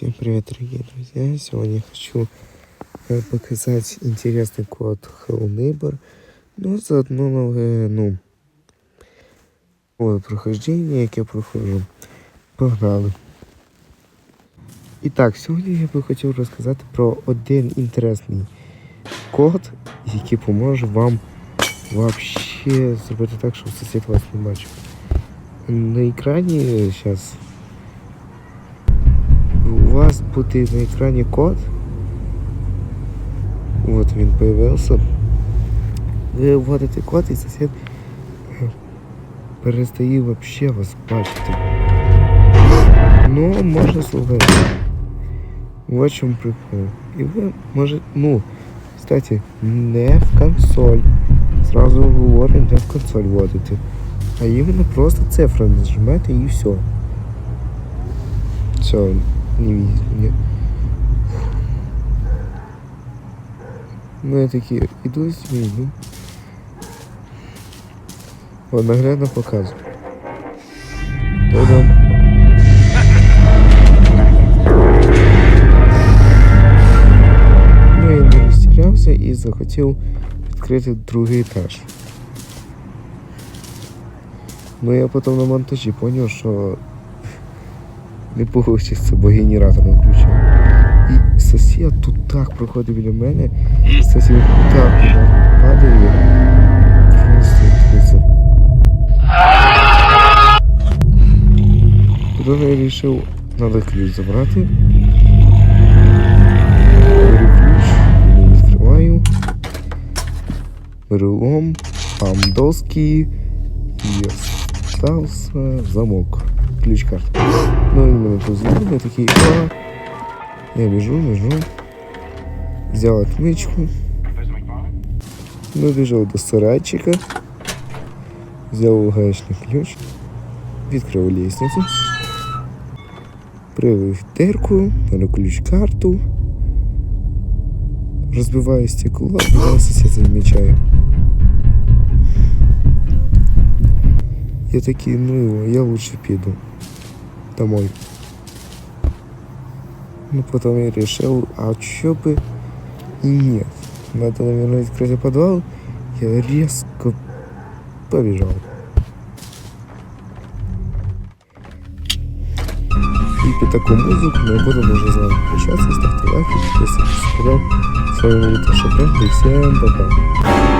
Всем привет, дорогие друзья! Сегодня хочу э, показать интересный код Hello Neighbor, но заодно новое, ну, новое прохождение, яке я проходжу. Погнали! І так, сьогодні я би хотів розказати про один інтересний код, який поможе вам вообще зробити так, щоб сусід вас не бачив. На екрані зараз вас буде на экране код. Вот він появился. Ви вводите код і сосед е, перестає вообще вас бачити. Ну, можна слухати. Вот чому прикол. І ви може, ну, кстати, не в консоль. Сразу говорю, не в консоль вводити. А іменно просто цифри нажимаєте і все. Все, не меня. Ну я такие, иду себе, иду. Вот наглядно показываю. Та-дам. Ну я не розтірявся і захотів відкрити другий етаж. Ну я потім на монтажі зрозумів, що не получиться, бо генератор не включив. І сосед тут так проходить біля мене. Сосед так падає. Просто. Потім я вирішив, треба ключ забрати. Беру ключ, відкриваю. Беру лом, там доски і остався замок. Ключ карта. Ну і мене тут я такий. Я біжу, біжу. Взяв отмичку. Добіжав до сарайчика. Взяв гаечний ключ. Відкрив лестницю. Привив дирку, беру ключ карту. Розбиваю стекло, а сосед замічає. Я такий, ну його, я лучше піду домой. Ну, потом я решил, а чё бы и нет. Надо, наверное, открыть подвал. Я резко побежал. И под такую музыку мы будем уже с вами прощаться. Ставьте лайки, подписывайтесь на канал. С вами был Таша Бренд, и всем пока.